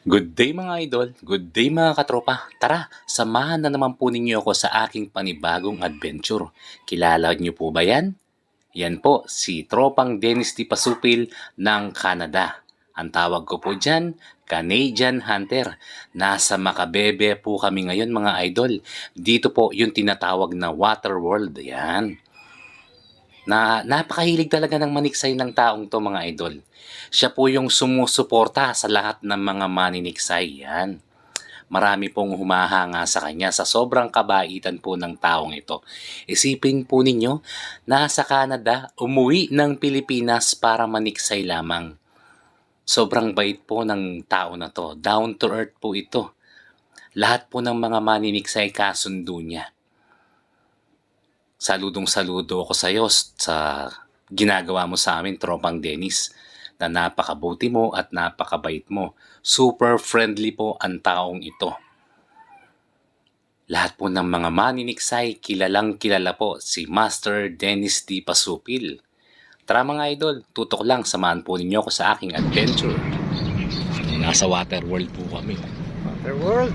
Good day mga idol, good day mga katropa. Tara, samahan na naman po ninyo ako sa aking panibagong adventure. Kilala niyo po ba yan? Yan po, si Tropang Dennis Di Pasupil ng Canada. Ang tawag ko po dyan, Canadian Hunter. Nasa Makabebe po kami ngayon mga idol. Dito po yung tinatawag na Water World. Yan. Na napakahilig talaga ng maniksay ng taong to mga idol. Siya po yung sumusuporta sa lahat ng mga maniniksay. Yan. Marami pong humahanga sa kanya sa sobrang kabaitan po ng taong ito. Isipin po ninyo, nasa Canada, umuwi ng Pilipinas para maniksay lamang. Sobrang bait po ng tao na to. Down to earth po ito. Lahat po ng mga maniniksay kasundo niya. Saludong saludo ako sa iyo sa ginagawa mo sa amin, Tropang Dennis na napakabuti mo at napakabait mo. Super friendly po ang taong ito. Lahat po ng mga maniniksay, kilalang kilala po si Master Dennis D. Pasupil. Tara mga idol, tutok lang, samahan po ninyo ako sa aking adventure. Nasa Waterworld po kami. Water World.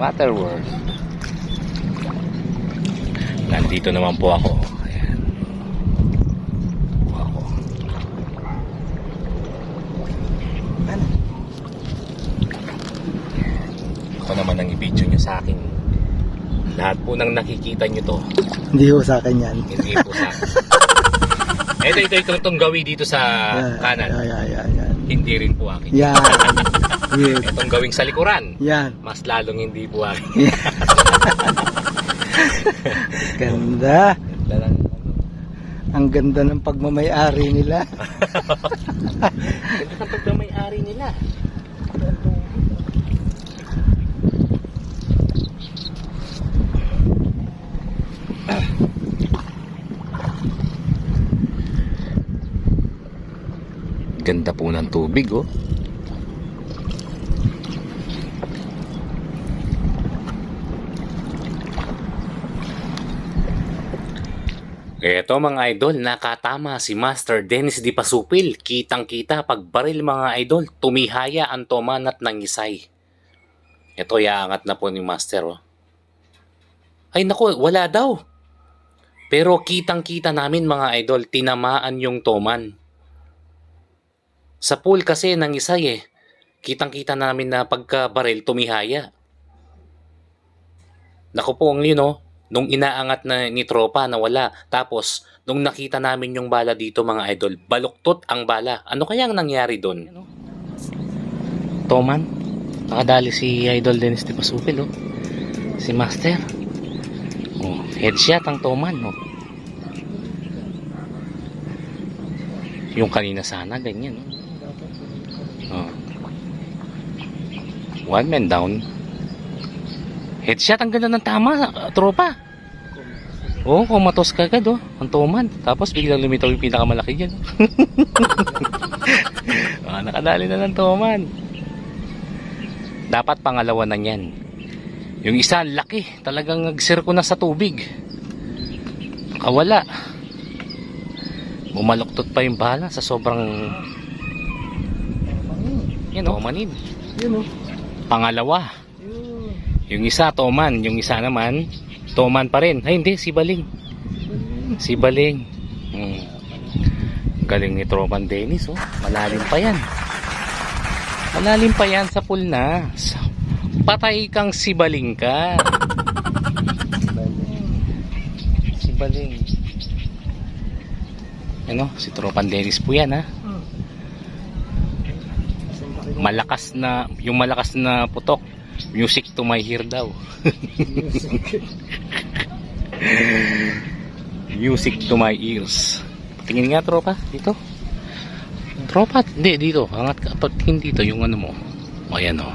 Waterworld. Nandito naman po ako. Ayan. Po ako. Ano? Ako naman ang i-video nyo sa akin. Lahat po nang nakikita nyo to, Hindi ho sa akin yan. hindi po sa akin. Ito, ito, ito, itong gawi dito sa Yan, kanan. Yan, yan, yan, yan. Hindi rin po akin. Yan. Yes. Itong gawing sa likuran, Yan. mas lalong hindi po akin. Ganda. Ang ganda ng pagmamayari nila. Ganda ng pagmamayari nila. Ganda po ng tubig, oh. Eto mga idol, nakatama si Master Dennis Di Pasupil. Kitang-kita pag baril mga idol, tumihaya ang toman at nangisay. Ito, yaangat na po ni Master. Oh. Ay nako, wala daw. Pero kitang-kita namin mga idol, tinamaan yung toman. Sa pool kasi nangisay eh. Kitang-kita namin na pagka baril tumihaya. Naku po ang yun oh, nung inaangat na ni tropa na wala. Tapos, nung nakita namin yung bala dito mga idol, baluktot ang bala. Ano kaya ang nangyari doon? Toman, nakadali si Idol Dennis de Pasupil, oh. Si Master. Oh, headshot ang Toman, oh. Yung kanina sana, ganyan, oh. oh. One man down. Headshot ang ganda ng tama, tropa. Oo, oh, kumatos ka agad oh, ang tuman. Tapos biglang lumitaw yung pinakamalaki dyan. ah, nakadali na ng tuman. Dapat pangalawa na yan. Yung isa, laki. Talagang nagsirko na sa tubig. Nakawala. Bumaluktot pa yung bala sa sobrang... Yan oh, manid. Yun oh. Pangalawa. Yun. Yung isa, Toman. Yung isa naman, Toman pa rin. Ay, hindi. Si Baling. Si Baling. Hmm. Galing ni Tropan Dennis, oh. Malalim pa yan. Malalim pa yan sa pool na. Patay kang si Baling ka. Si Baling. Ano? Si Tropan Dennis po yan, ha? Malakas na, yung malakas na putok. Music to my ear daw. Music to my ears. Tingin nga tropa dito. Tropa, hindi dito. Angat ka patingin dito yung ano mo. O ayan o.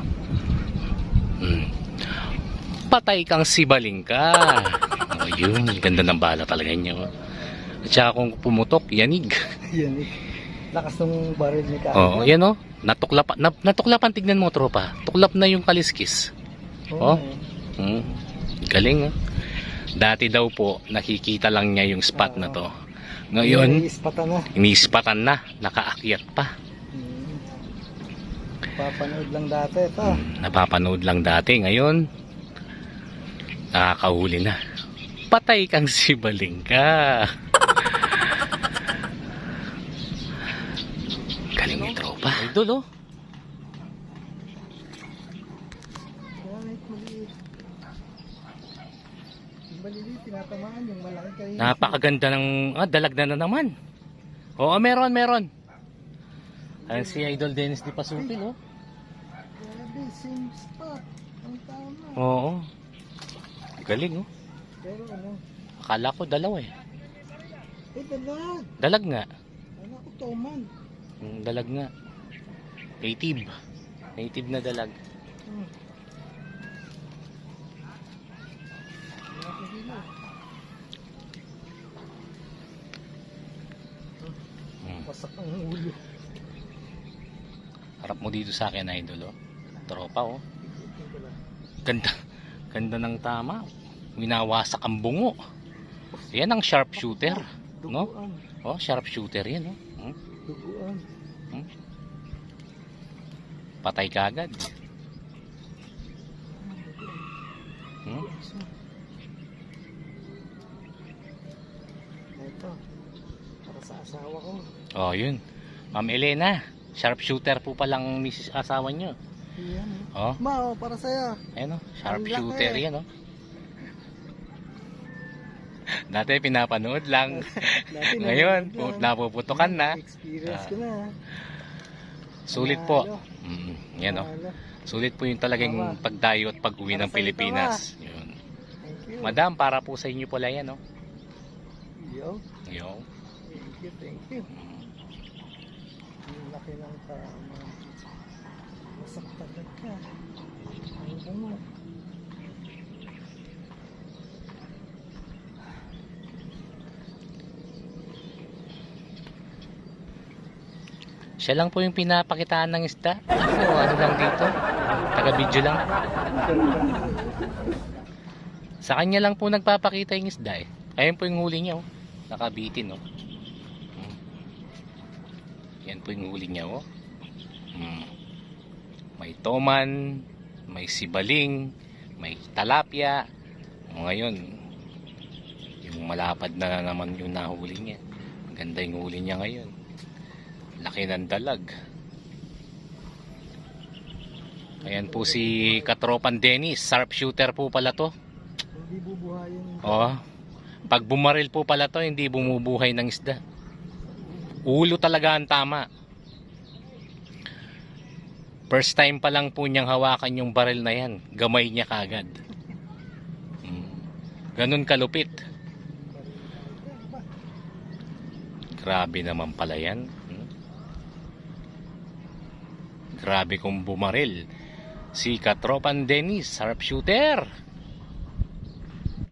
Hmm. Patay kang sibaling ka. O yun, ganda ng bala talaga niya. At saka kung pumutok, yanig. Yan eh. Lakas ng baril ni Kaka. Oo, yan o. Natuklapan, na, natuklapan tignan mo tropa. Tuklap na yung kaliskis. oh. Hmm. Galing ah. Dati daw po, nakikita lang niya yung spot na to. Ngayon, Iispatan na. inispatan na, nakaakyat pa. Hmm. Papanood lang dati ito. Napapanood lang dati. Ngayon, nakakahuli na. Patay kang sibaling ka. Galing ni tropa. Idol oh. Napakaganda ng ah, dalag na na naman. Oo, meron, meron. Ayan si Idol Dennis Di Pasupil, oh. Grabe, same spot. Ang tama. Oo. Galing, oh. Pero ano, Akala ko dalawa eh. eh dalag. Dalag nga. Ano ko toman. Mm, Dalag nga. Native. Native na dalag. Hmm. Mm. Wasak ang ulo. Harap mo dito sa akin, Idol, oh. Tropa, oh. Ganda. Ganda ng tama. Winawasak ang bungo. Yan ang sharpshooter. No? Oh, sharpshooter yan, oh. Hmm? Duguan. Patay ka agad. Hmm? Ito. Para sa asawa ko. Oh, yun. Ma'am Elena, sharpshooter po palang misis asawa nyo. Yan. Oh, Ma, oh, para sa'yo. ayun oh, sharpshooter yan oh. Dati pinapanood lang. Dati Ngayon, lang. napuputukan na. Experience Ah. ko na. Sulit po. Mm, yan oh. Panalo. Sulit po yung talagang pagdayo at pag-uwi ng Pilipinas. Yun. Madam, para po sa inyo pala yan, oh. Yo. Yo. Thank you, thank you. Ang laki ng tama. Wasak tagad ka. Ang bungo. Siya lang po yung pinapakitaan ng isda. Ako, ano lang dito. Taga-video lang. Sa kanya lang po nagpapakita yung isda eh. Ayun po yung huli niya oh. Nakabitin oh. Hmm. Po yung huli niya oh. Hmm. May toman, may sibaling, may talapia. O ngayon, yung malapad na naman yung nahuli niya. Ganda yung huli niya ngayon. Laki ng dalag. Ayan po si Katropan Dennis. Sharpshooter po pala to. Hindi bubuhayin. Oh. Pag bumaril po pala to, hindi bumubuhay ng isda. Ulo talaga ang tama. First time pa lang po niyang hawakan yung baril na yan. Gamay niya kagad. Mm. Ganun kalupit. Grabe naman pala yan. Grabe kung bumaril. Si Katropan Dennis, sharpshooter.